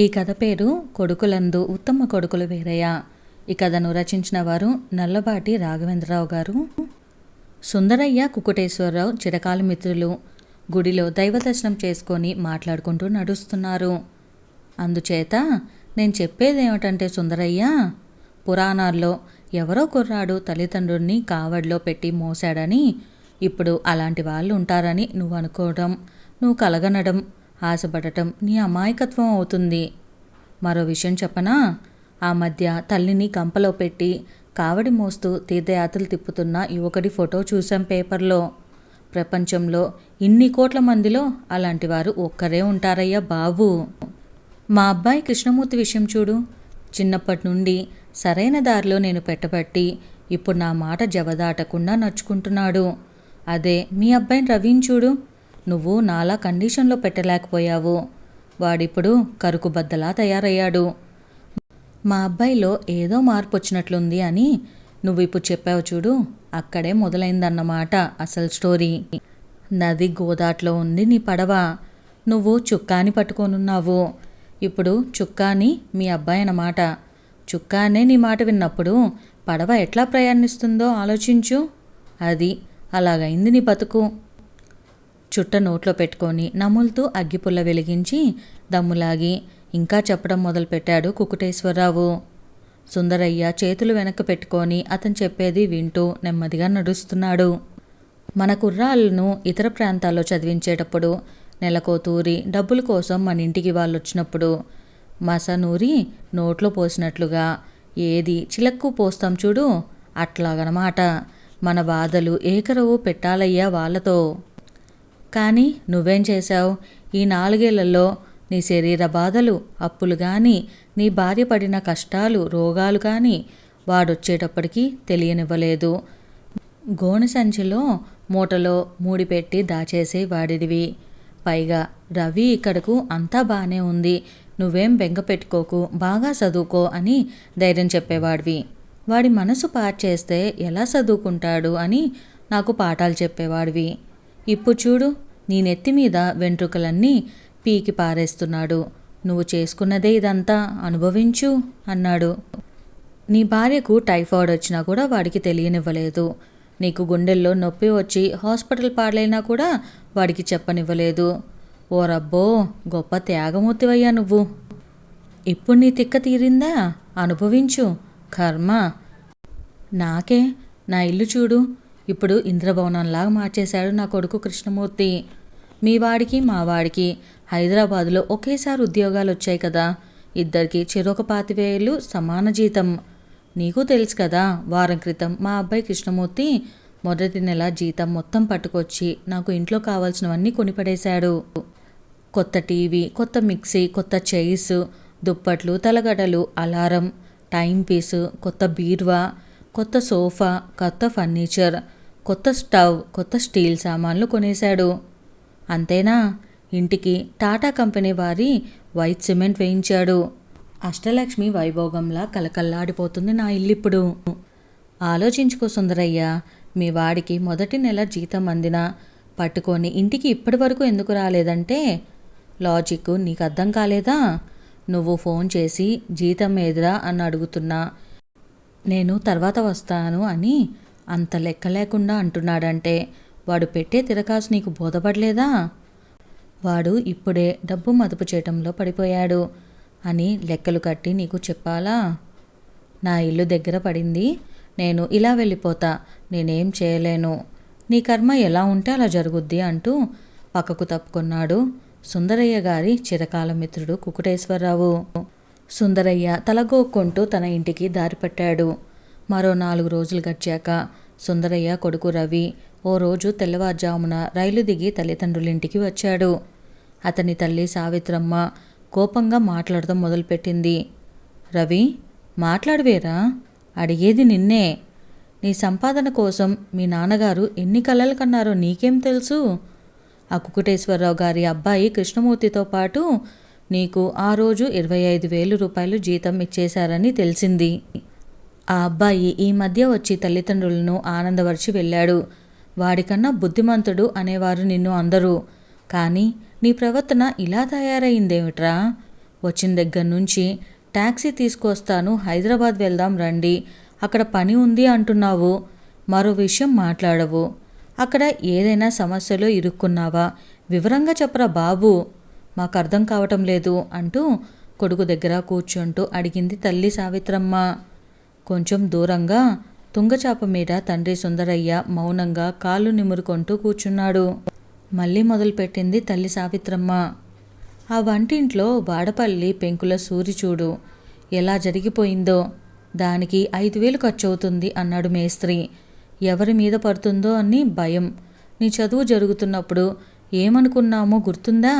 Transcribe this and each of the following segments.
ఈ కథ పేరు కొడుకులందు ఉత్తమ కొడుకులు వీరయ్య. ఈ కథను రచించిన వారు నల్లబాటి రాఘవేంద్రరావు గారు. సుందరయ్య కుకుటేశ్వరరావు చిరకాల మిత్రులు. గుడిలో దైవ దర్శనం చేసుకొని మాట్లాడుకుంటూ నడుస్తున్నారు. అందుచేత నేను చెప్పేది ఏమిటంటే సుందరయ్య పురాణాల్లో ఎవరో కుర్రాడు తల్లిదండ్రుల్ని కావడిలో పెట్టి మోసాడని ఇప్పుడు అలాంటి వాళ్ళు ఉంటారని నువ్వు అనుకోవడం నువ్వు కలగనడం ఆశపడటం నీ అమాయకత్వం అవుతుంది. మరో విషయం చెప్పనా? ఆ మధ్య తల్లిని కంపలో పెట్టి కావడి మోస్తూ తీర్థయాత్రలు తిప్పుతున్న యువకుడి ఫోటో చూశాం పేపర్లో. ప్రపంచంలో ఇన్ని కోట్ల మందిలో అలాంటి వారు ఒక్కరే ఉంటారయ్యా బాబు. మా అబ్బాయి కృష్ణమూర్తి విషయం చూడు. చిన్నప్పటి నుండి సరైన దారిలో నేను పెట్టబట్టి ఇప్పుడు నా మాట జవదాటకుండా నడుచుకుంటున్నాడు. అదే మీ అబ్బాయిని రవిని చూడు. నువ్వు నాలా కండిషన్లో పెట్టలేకపోయావు. వాడిప్పుడు కరుకు బద్దలా తయారయ్యాడు. మా అబ్బాయిలో ఏదో మార్పు వచ్చినట్లుంది అని నువ్వు ఇప్పుడు చెప్పావు చూడు అక్కడే మొదలైందన్నమాట అసలు స్టోరీ. నది గోదాట్లో ఉంది నీ పడవ. నువ్వు చుక్కాని పట్టుకొనున్నావు. ఇప్పుడు చుక్కాని మీ అబ్బాయి అన్నమాట. చుక్కానే నీ మాట విన్నప్పుడు పడవ ఎట్లా ప్రయాణిస్తుందో ఆలోచించు. అది అలాగైంది నీ బతుకు. చుట్ట నోట్లో పెట్టుకొని నములుతూ అగ్గిపుల్ల వెలిగించి దమ్ములాగి ఇంకా చెప్పడం మొదలుపెట్టాడు కుకుటేశ్వరరావు. సుందరయ్య చేతులు వెనక్కి పెట్టుకొని అతను చెప్పేది వింటూ నెమ్మదిగా నడుస్తున్నాడు. మన కుర్రాళ్ళను ఇతర ప్రాంతాల్లో చదివించేటప్పుడు నెలకో తూరి డబ్బుల కోసం మన ఇంటికి వాళ్ళు వచ్చినప్పుడు మసనూరి నోట్లో పోసినట్లుగా ఏది చిలక్కు పోస్తాం చూడు అట్లాగనమాట. మన బాధలు ఏకరవు పెట్టాలయ్యా వాళ్ళతో. కానీ నువ్వేం చేశావు? ఈ నాలుగేళ్ళలో నీ శరీర బాధలు అప్పులు కానీ నీ భార్య పడిన కష్టాలు రోగాలు కానీ వాడొచ్చేటప్పటికీ తెలియనివ్వలేదు. గోనె సంచిలో మూటలో మూడిపెట్టి దాచేసే వాడిదివి. పైగా రవి ఇక్కడకు అంతా బాగానే ఉంది. నువ్వేం బెంగ పెట్టుకోకు బాగా చదువుకో అని ధైర్యం చెప్పేవాడివి. వాడి మనసు పాటు చేస్తే ఎలా చదువుకుంటాడు అని నాకు పాఠాలు చెప్పేవాడివి. ఇప్పుడు చూడు నీ నెత్తి మీద వెంట్రుకలన్నీ పీకి పారేస్తున్నాడు. నువ్వు చేసుకున్నదే ఇదంతా అనుభవించు అన్నాడు. నీ భార్యకు టైఫాయిడ్ వచ్చినా కూడా వాడికి తెలియనివ్వలేదు. నీకు గుండెల్లో నొప్పి వచ్చి హాస్పిటల్ పాడలైనా కూడా వాడికి చెప్పనివ్వలేదు. ఓ రబ్బో గొప్ప త్యాగమూర్తివయ్యా నువ్వు. ఇప్పుడు నీ తిక్క తీరిందా? అనుభవించు. కర్మ. నాకే నా ఇల్లు చూడు. ఇప్పుడు ఇంద్రభవనంలాగా మార్చేశాడు నా కొడుకు కృష్ణమూర్తి. మీ వాడికి మా వాడికి హైదరాబాదులో ఒకేసారి ఉద్యోగాలు వచ్చాయి కదా. ఇద్దరికి చెరొక పాతివేలు సమాన జీతం. నీకు తెలుసు కదా వారం క్రితం మా అబ్బాయి కృష్ణమూర్తి మొదటి నెల జీతం మొత్తం పట్టుకొచ్చి నాకు ఇంట్లో కావాల్సినవన్నీ కొనిపడేశాడు. కొత్త టీవీ కొత్త మిక్సీ కొత్త చైర్స్ దుప్పట్లు తలగడలు అలారం టైం పీసు కొత్త బీర్వా కొత్త సోఫా కొత్త ఫర్నిచర్ కొత్త స్టవ్ కొత్త స్టీల్ సామాన్లు కొనేశాడు. అంతేనా? ఇంటికి టాటా కంపెనీ వారి వైట్ సిమెంట్ వేయించాడు. అష్టలక్ష్మి వైభోగంలా కలకల్లాడిపోతుంది నా ఇల్లిప్పుడు. ఆలోచించుకో సుందరయ్య మీ వాడికి మొదటి నెల జీతం అందిన పట్టుకొని ఇంటికి ఇప్పటి వరకు ఎందుకు రాలేదంటే లాజిక్ నీకు అర్థం కాలేదా? నువ్వు ఫోన్ చేసి జీతం ఏదిరా అని అడుగుతున్నా. నేను తర్వాత వస్తాను అని అంత లెక్క లేకుండా అంటున్నాడంటే వాడు పెట్టే తిరకాసు నీకు బోధపడలేదా? వాడు ఇప్పుడే డబ్బు మదుపు చేయటంలో పడిపోయాడు అని లెక్కలు కట్టి నీకు చెప్పాలా? నా ఇల్లు దగ్గర పడింది నేను ఇలా వెళ్ళిపోతా నేనేం చేయలేను. నీ కర్మ ఎలా ఉంటే అలా జరుగుద్ది అంటూ పక్కకు తప్పుకున్నాడు సుందరయ్య గారి చిరకాల మిత్రుడు కుకుటేశ్వరరావు. సుందరయ్య తలగోక్కుంటూ తన ఇంటికి దారిపట్టాడు మరో నాలుగు రోజులు గడిచాక సుందరయ్య కొడుకు రవి ఓ రోజు తెల్లవారుజామున రైలు దిగి తల్లిదండ్రులింటికి వచ్చాడు. అతని తల్లి సావిత్రమ్మ కోపంగా మాట్లాడటం మొదలుపెట్టింది. రవి మాట్లాడవేరా? అడిగేది నిన్నే. నీ సంపాదన కోసం మీ నాన్నగారు ఎన్ని కలలు కన్నారో నీకేం తెలుసు? ఆ కుకుటేశ్వరరావు గారి అబ్బాయి కృష్ణమూర్తితో పాటు నీకు ఆ రోజు ఇరవై ఐదు వేలు రూపాయలు జీతం ఇచ్చేశారని తెలిసింది. ఆ అబ్బాయి ఈ మధ్య వచ్చి తల్లిదండ్రులను ఆనందపరిచి వెళ్ళాడు. వాడికన్నా బుద్ధిమంతుడు అనేవారు నిన్ను అందరూ. కానీ నీ ప్రవర్తన ఇలా తయారైందేమిట్రా? వచ్చిన దగ్గర నుంచి ట్యాక్సీ తీసుకొస్తాను హైదరాబాద్ వెళ్దాం రండి. అక్కడ పని ఉంది అంటున్నావు. మరో విషయం మాట్లాడవు. అక్కడ ఏదైనా సమస్యలో ఇరుక్కున్నావా? వివరంగా చెప్పరా బాబు. మాకు అర్థం కావటం లేదు అంటూ కొడుకు దగ్గర కూర్చుంటూ అడిగింది తల్లి సావిత్రమ్మ. కొంచెం దూరంగా తుంగచాప మీద తండ్రి సుందరయ్య మౌనంగా కాళ్ళు నిమురుకుంటూ కూర్చున్నాడు. మళ్ళీ మొదలుపెట్టింది తల్లి సావిత్రమ్మ. ఆ వంటింట్లో వాడపల్లి పెంకుల సూరి చూడు ఎలా జరిగిపోయిందో. దానికి ఐదు వేలు ఖర్చు అవుతుంది అన్నాడు మేస్త్రి. ఎవరి మీద పడుతుందో అని భయం. నీ చదువు జరుగుతున్నప్పుడు ఏమనుకున్నామో గుర్తుందా?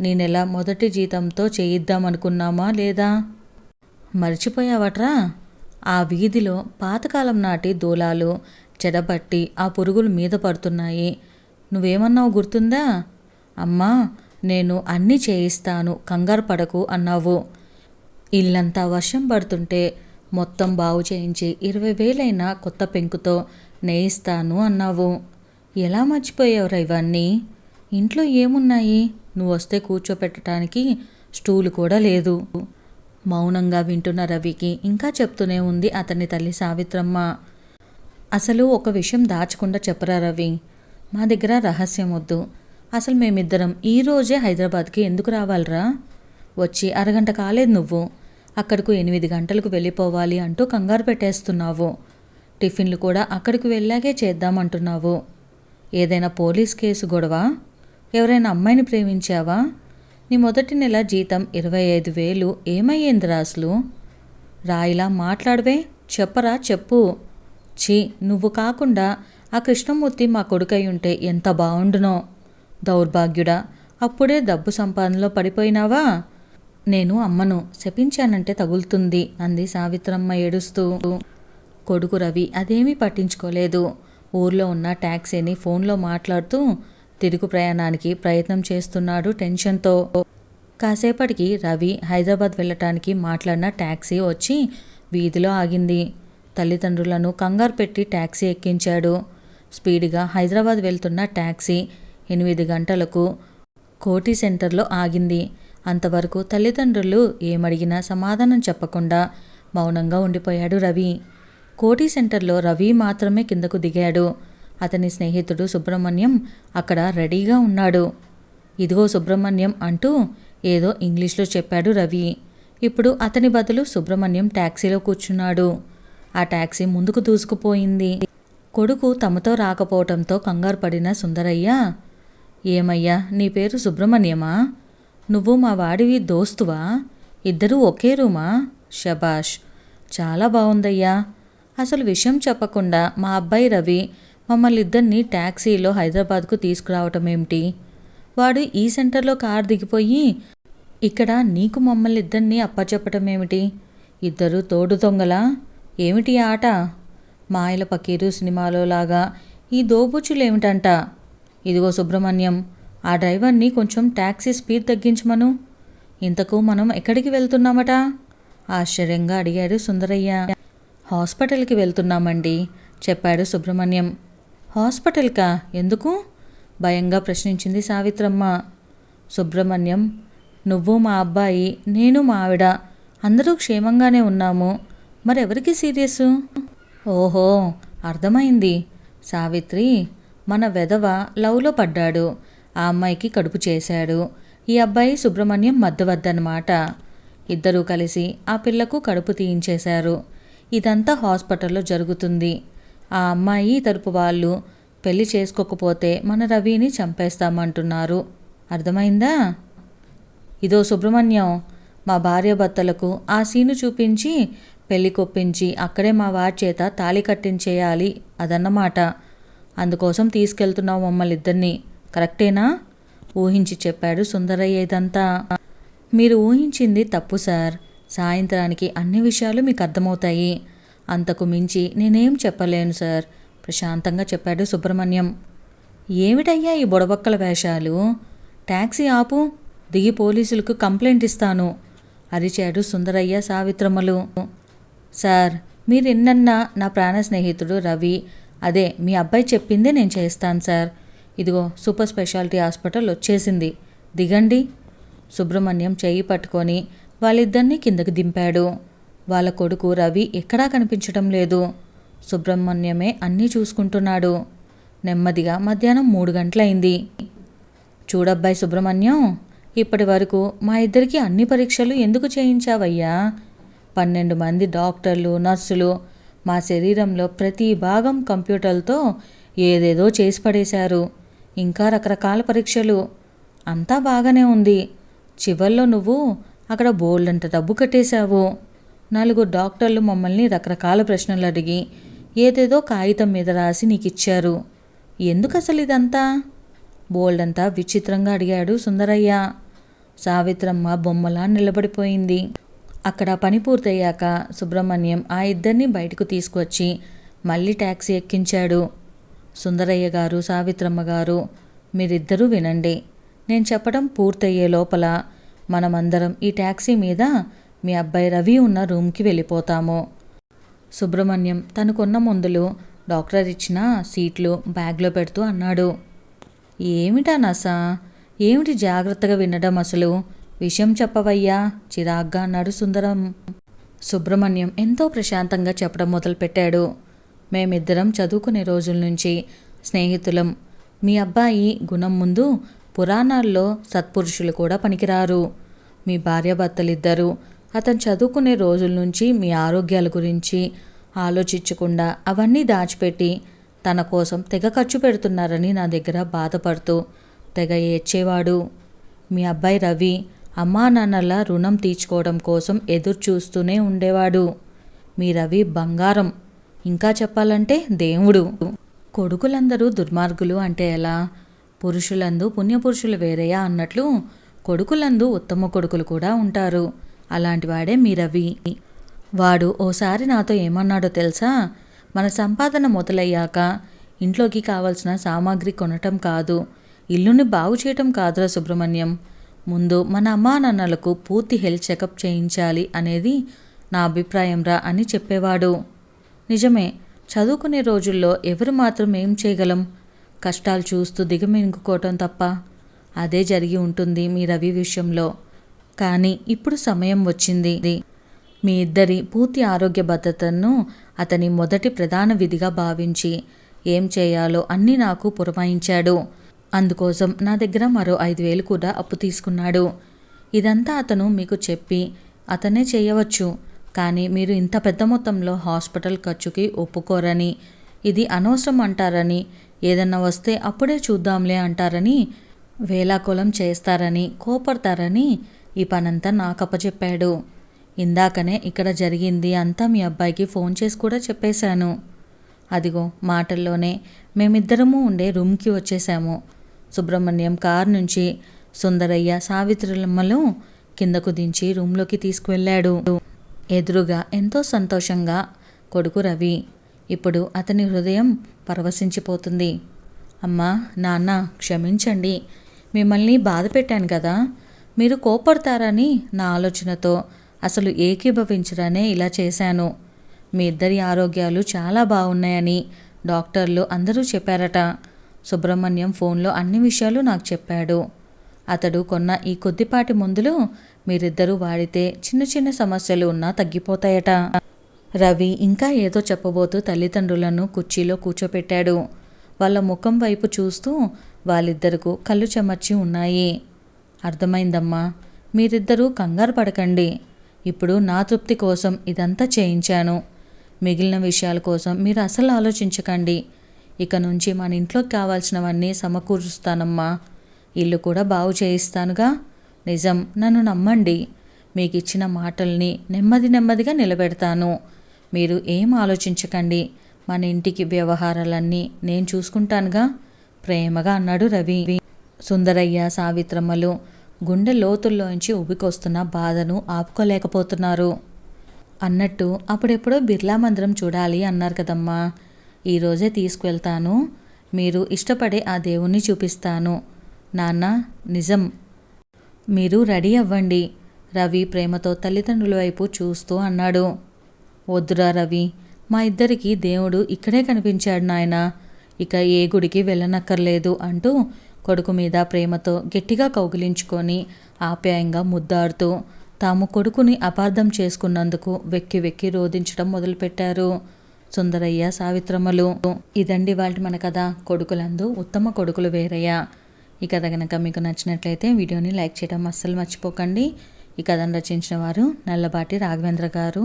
నేనెలా మొదటి జీతంతో చేయిద్దామనుకున్నామా లేదా? మర్చిపోయావట్రా? ఆ వీధిలో పాతకాలం నాటి దూలాలు చెడబట్టి ఆ పురుగులు మీద పడుతున్నాయి. నువ్వేమన్నావు గుర్తుందా? అమ్మా నేను అన్నీ చేయిస్తాను కంగారు పడకు అన్నావు. ఇల్లంతా వర్షం పడుతుంటే మొత్తం బాగు చేయించి ఇరవై వేలైన కొత్త పెంకుతో నేయిస్తాను అన్నావు. ఎలా మర్చిపోయావురా ఇవన్నీ? ఇంట్లో ఏమున్నాయి? నువ్వు వస్తే కూర్చోపెట్టడానికి స్టూలు కూడా లేదు. మౌనంగా వింటున్న రవికి ఇంకా చెప్తూనే ఉంది అతని తల్లి సావిత్రమ్మ. అసలు ఒక విషయం దాచకుండా చెప్పరా రవి? మా దగ్గర రహస్యం వద్దు. అసలు మేమిద్దరం ఈరోజే హైదరాబాద్కి ఎందుకు రావాలరా? వచ్చి అరగంట కాలేదు నువ్వు. అక్కడకు ఎనిమిది గంటలకు వెళ్ళిపోవాలి అంటూ కంగారు పెట్టేస్తున్నావు. టిఫిన్లు కూడా అక్కడికి వెళ్ళాకే చేద్దామంటున్నావు. ఏదైనా పోలీస్ కేసు గొడవ? ఎవరైనా అమ్మాయిని ప్రేమించావా? నీ మొదటి నెల జీతం ఇరవై ఐదు వేలు ఏమయ్యిందిరా అసలు రాయిలా మాట్లాడవే చెప్పరా చెప్పు. ఛీ నువ్వు కాకుండా ఆ కృష్ణమూర్తి మా కొడుకై ఉంటే ఎంత బాగుండునో దౌర్భాగ్యుడా అప్పుడే డబ్బు సంపాదనలో పడిపోయినావా? నేను అమ్మను శపించానంటే తగులుతుంది అంది సావిత్రమ్మ ఏడుస్తూ. కొడుకు రవి అదేమీ పట్టించుకోలేదు. ఊర్లో ఉన్న ట్యాక్సీని ఫోన్లో మాట్లాడుతూ తిరుగు ప్రయాణానికి ప్రయత్నం చేస్తున్నాడు టెన్షన్తో. కాసేపటికి రవి హైదరాబాద్ వెళ్ళటానికి మాట్లాడిన ట్యాక్సీ వచ్చి వీధిలో ఆగింది. తల్లిదండ్రులను కంగారు పెట్టి ట్యాక్సీ ఎక్కించాడు. స్పీడ్గా హైదరాబాద్ వెళ్తున్న ట్యాక్సీ ఎనిమిది గంటలకు కోటి సెంటర్లో ఆగింది. అంతవరకు తల్లిదండ్రులు ఏమడిగినా సమాధానం చెప్పకుండా మౌనంగా ఉండిపోయాడు రవి. కోటి సెంటర్లో రవి మాత్రమే కిందకు దిగాడు. అతని స్నేహితుడు సుబ్రహ్మణ్యం అక్కడ రెడీగా ఉన్నాడు. ఇదిగో సుబ్రహ్మణ్యం అంటూ ఏదో ఇంగ్లీష్లో చెప్పాడు రవి. ఇప్పుడు అతని బదులు సుబ్రహ్మణ్యం ట్యాక్సీలో కూర్చున్నాడు. ఆ ట్యాక్సీ ముందుకు దూసుకుపోయింది. కొడుకు తమతో రాకపోవటంతో కంగారు పడిన సుందరయ్య ఏమయ్యా నీ పేరు సుబ్రహ్మణ్యమా? నువ్వు మా వాడివి దోస్తువా? ఇద్దరూ ఒకే రూమా? షబాష్ చాలా బాగుందయ్యా అసలు విషయం చెప్పకుండా మా అబ్బాయి రవి మమ్మల్ని ఇద్దరిని ట్యాక్సీలో హైదరాబాద్కు తీసుకురావటం ఏమిటి వాడు ఈ సెంటర్లో కారు దిగిపోయి ఇక్కడ నీకు మమ్మల్ని ఇద్దరిని అప్పచెప్పటం ఏమిటి ఇద్దరు తోడు దొంగలా? ఏమిటి ఆట? మాయల పకీరు సినిమాలో లాగా ఈ దోబుచ్చులేమిటంట ఇదిగో సుబ్రహ్మణ్యం ఆ డ్రైవర్ని కొంచెం ట్యాక్సీ స్పీడ్ తగ్గించమను. ఇంతకు మనం ఎక్కడికి వెళ్తున్నామట? ఆశ్చర్యంగా అడిగాడు సుందరయ్య. హాస్పిటల్కి వెళ్తున్నామండి చెప్పాడు సుబ్రహ్మణ్యం. హాస్పిటల్కా? ఎందుకు? భయంగా ప్రశ్నించింది సావిత్రమ్మ. సుబ్రహ్మణ్యం నువ్వు మా అబ్బాయి నేను మా ఆవిడ. అందరూ క్షేమంగానే ఉన్నాము. మరెవరికి సీరియస్ ఓహో అర్థమైంది. సావిత్రి మన వెధవ లవ్లో పడ్డాడు. ఆ అమ్మాయికి కడుపు చేశాడు. ఈ అబ్బాయి సుబ్రహ్మణ్యం మద్దవద్దనమాట ఇద్దరూ కలిసి ఆ పిల్లకు కడుపు తీయించేశారు. ఇదంతా హాస్పిటల్లో జరుగుతుంది. ఆ అమ్మాయి తరపు వాళ్ళు పెళ్ళి చేసుకోకపోతే మన రవిని చంపేస్తామంటున్నారు. అర్థమైందా? ఇదో సుబ్రహ్మణ్యం మా భార్యాభర్తలకు ఆ సీను చూపించి పెళ్ళి కొప్పించి అక్కడే మా వారి చేత తాళి కట్టించేయాలి అదన్నమాట. అందుకోసం తీసుకెళ్తున్నావు మమ్మల్ని ఇద్దరిని కరెక్టేనా? ఊహించి చెప్పాడు సుందరయ్య ఇదంతా. మీరు ఊహించింది తప్పు సార్. సాయంత్రానికి అన్ని విషయాలు మీకు అర్థమవుతాయి. అంతకు మించి నేనేం చెప్పలేను సార్. ప్రశాంతంగా చెప్పాడు సుబ్రహ్మణ్యం. ఏమిటయ్యా ఈ బుడబక్కల వేషాలు? ట్యాక్సీ ఆపు దిగి పోలీసులకు కంప్లైంట్ ఇస్తాను అరిచాడు సుందరయ్య సావిత్రమ్మలు. సార్ మీరు ఎన్నన్నా నా ప్రాణ స్నేహితుడు రవి. అదే మీ అబ్బాయి చెప్పిందే నేను చేస్తాను సార్. ఇదిగో సూపర్ స్పెషాలిటీ హాస్పిటల్ వచ్చేసింది. దిగండి. సుబ్రహ్మణ్యం చెయ్యి పట్టుకొని వాళ్ళిద్దరినీ కిందకి దింపాడు. వాళ్ళ కొడుకు రవి ఎక్కడా కనిపించడం లేదు. సుబ్రహ్మణ్యమే అన్నీ చూసుకుంటున్నాడు. నెమ్మదిగా మధ్యాహ్నం మూడు గంటలైంది. చూడబ్బాయి సుబ్రహ్మణ్యం ఇప్పటి వరకు మా ఇద్దరికి అన్ని పరీక్షలు ఎందుకు చేయించావయ్యా? పన్నెండు మంది డాక్టర్లు నర్సులు మా శరీరంలో ప్రతి భాగం కంప్యూటర్లతో ఏదేదో చేసి పడేశారు. ఇంకా రకరకాల పరీక్షలు. అంతా బాగానే ఉంది. చివర్లో నువ్వు అక్కడ బోల్డంత డబ్బు కట్టేశావు. నలుగురు డాక్టర్లు మమ్మల్ని రకరకాల ప్రశ్నలు అడిగి ఏదేదో కాగితం మీద రాసి నీకు ఇచ్చారు ఎందుకు అసలు ఇదంతా బోల్డంతా విచిత్రంగా అడిగాడు సుందరయ్య. సావిత్రమ్మ బొమ్మలా నిలబడిపోయింది. అక్కడ పని పూర్తయ్యాక సుబ్రహ్మణ్యం ఆ ఇద్దరిని బయటకు తీసుకొచ్చి మళ్ళీ ట్యాక్సీ ఎక్కించాడు. సుందరయ్య గారు సావిత్రమ్మ గారు మీరిద్దరూ వినండి. నేను చెప్పడం పూర్తయ్యే లోపల మనమందరం ఈ ట్యాక్సీ మీద మీ అబ్బాయి రవి ఉన్న రూమ్కి వెళ్ళిపోతాము. సుబ్రహ్మణ్యం తనకున్న మందులు డాక్టర్ ఇచ్చిన సీట్లు బ్యాగ్లో పెడుతూ అన్నాడు. ఏమిటా నసా? ఏమిటి జాగ్రత్తగా వినడం అసలు? విషయం చెప్పవయ్యా? చిరాగ్గా అన్నాడు సుందరం. సుబ్రహ్మణ్యం ఎంతో ప్రశాంతంగా చెప్పడం మొదలుపెట్టాడు. మేమిద్దరం చదువుకునే రోజుల నుంచి స్నేహితులం. మీ అబ్బాయి గుణం ముందు పురాణాల్లో సత్పురుషులు కూడా పనికిరారు. మీ భార్యాభర్తలిద్దరూ అతను చదువుకునే రోజుల నుంచి మీ ఆరోగ్యాల గురించి ఆలోచించకుండా అవన్నీ దాచిపెట్టి తన కోసం తెగ ఖర్చు పెడుతున్నారని నా దగ్గర బాధపడుతూ తెగ ఏడ్చేవాడు. మీ అబ్బాయి రవి అమ్మా నాన్నల రుణం తీర్చుకోవడం కోసం ఎదురు చూస్తూనే ఉండేవాడు. మీ రవి బంగారం ఇంకా చెప్పాలంటే దేవుడు. కొడుకులందరూ దుర్మార్గులు అంటే ఎలా? పురుషులందు పుణ్యపురుషులు వేరేయా అన్నట్లు కొడుకులందు ఉత్తమ కొడుకులు కూడా ఉంటారు. అలాంటి వాడే మీ రవి. వాడు ఓసారి నాతో ఏమన్నాడో తెలుసా? మన సంపాదన మొదలయ్యాక ఇంట్లోకి కావలసిన సామాగ్రి కొనటం కాదు ఇల్లుని బాగు చేయటం కాదురా సుబ్రహ్మణ్యం. ముందు మన అమ్మా నాన్నలకు పూర్తి హెల్త్ చెకప్ చేయించాలి అనేది నా అభిప్రాయంరా అని చెప్పేవాడు. నిజమే చదువుకునే రోజుల్లో ఎవరు మాత్రం ఏం చేయగలం? కష్టాలు చూస్తూ దిగమింగుకోవటం తప్ప. అదే జరిగి ఉంటుంది మీ రవి విషయంలో. కానీ ఇప్పుడు సమయం వచ్చింది. మీ ఇద్దరి పూర్తి ఆరోగ్య భద్రతను అతని మొదటి ప్రధాన విధిగా భావించి ఏం చేయాలో అన్నీ నాకు పురమాయించాడు. అందుకోసం నా దగ్గర మరో ఐదు వేలు కూడా అప్పు తీసుకున్నాడు. ఇదంతా అతను మీకు చెప్పి అతనే చేయవచ్చు. కానీ మీరు ఇంత పెద్ద మొత్తంలో హాస్పిటల్ ఖర్చుకి ఒప్పుకోరని ఇది అనవసరం అంటారని ఏదన్నా వస్తే అప్పుడే చూద్దాంలే అంటారని వేలాకులం చేస్తారని కోపడతారని ఈ పనంతా నాకు అప్పచెప్పాడు ఇందాకనే ఇక్కడ జరిగింది అంతా మీ అబ్బాయికి ఫోన్ చేసి కూడా చెప్పేశాను. అదిగో మాటల్లోనే మేమిద్దరము ఉండే రూమ్కి వచ్చేసాము సుబ్రహ్మణ్యం కార్ నుంచి సుందరయ్య సావిత్రులమ్మలు కిందకు దించి రూమ్లోకి తీసుకువెళ్ళాడు. ఎదురుగా ఎంతో సంతోషంగా కొడుకు రవి. ఇప్పుడు అతని హృదయం పరవశించిపోతుంది. అమ్మా నాన్న క్షమించండి. మిమ్మల్ని బాధ పెట్టాను కదా. మీరు కోపడతారని నా ఆలోచనతో అసలు ఏకీభవించరనే ఇలా చేశాను. మీ ఇద్దరి ఆరోగ్యాలు చాలా బాగున్నాయని డాక్టర్లు అందరూ చెప్పారట. సుబ్రహ్మణ్యం ఫోన్లో అన్ని విషయాలు నాకు చెప్పాడు. అతడు కొన్న ఈ కొద్దిపాటి మందులు మీరిద్దరూ వాడితే చిన్న చిన్న సమస్యలు ఉన్నా తగ్గిపోతాయట. రవి ఇంకా ఏదో చెప్పబోతూ తల్లిదండ్రులను కుర్చీలో కూర్చోపెట్టాడు. వాళ్ళ ముఖం వైపు చూస్తూ వాళ్ళిద్దరకు కళ్ళు చెమర్చి ఉన్నాయి. అర్థమైందమ్మా. మీరిద్దరూ కంగారు పడకండి. ఇప్పుడు నా తృప్తి కోసం ఇదంతా చేయించాను. మిగిలిన విషయాల కోసం మీరు అసలు ఆలోచించకండి. ఇక నుంచి మన ఇంట్లోకి కావాల్సినవన్నీ సమకూరుస్తానమ్మా. ఇల్లు కూడా బాగు చేయిస్తానుగా. నిజం నన్ను నమ్మండి. మీకు ఇచ్చిన మాటల్ని నెమ్మది నెమ్మదిగా నిలబెడతాను. మీరు ఏం ఆలోచించకండి. మన ఇంటికి వ్యవహారాలన్నీ నేను చూసుకుంటానుగా. ప్రేమగా అన్నాడు రవి. సుందరయ్య సావిత్రమ్మలు గుండె లోతుల్లోంచి ఉబికొస్తున్న బాధను ఆపుకోలేకపోతున్నారు. అన్నట్టు అప్పుడెప్పుడో బిర్లా మందిరం చూడాలి అన్నారు కదమ్మా. ఈరోజే తీసుకువెళ్తాను. మీరు ఇష్టపడే ఆ దేవుణ్ణి చూపిస్తాను. నాన్న నిజం. మీరు రెడీ అవ్వండి. రవి ప్రేమతో తల్లిదండ్రుల వైపు చూస్తూ అన్నాడు. వద్దురా రవి మా ఇద్దరికి దేవుడు ఇక్కడే కనిపించాడు నాయన. ఇక ఏ గుడికి వెళ్ళనక్కర్లేదు అంటూ కొడుకు మీద ప్రేమతో గట్టిగా కౌగిలించుకొని ఆప్యాయంగా ముద్దాడుతూ తాము కొడుకుని అపార్థం చేసుకున్నందుకు వెక్కి వెక్కి రోధించడం మొదలుపెట్టారు. సుందరయ్య సావిత్రమ్మలు ఇదండి వాళ్ళ మన కథ. కొడుకులందు ఉత్తమ కొడుకులు వేరయ్య. ఈ కథ కనుక మీకు నచ్చినట్లయితే వీడియోని లైక్ చేయడం అస్సలు మర్చిపోకండి. ఈ కథను రచించిన వారు నల్లబాటి రాఘవేంద్ర గారు.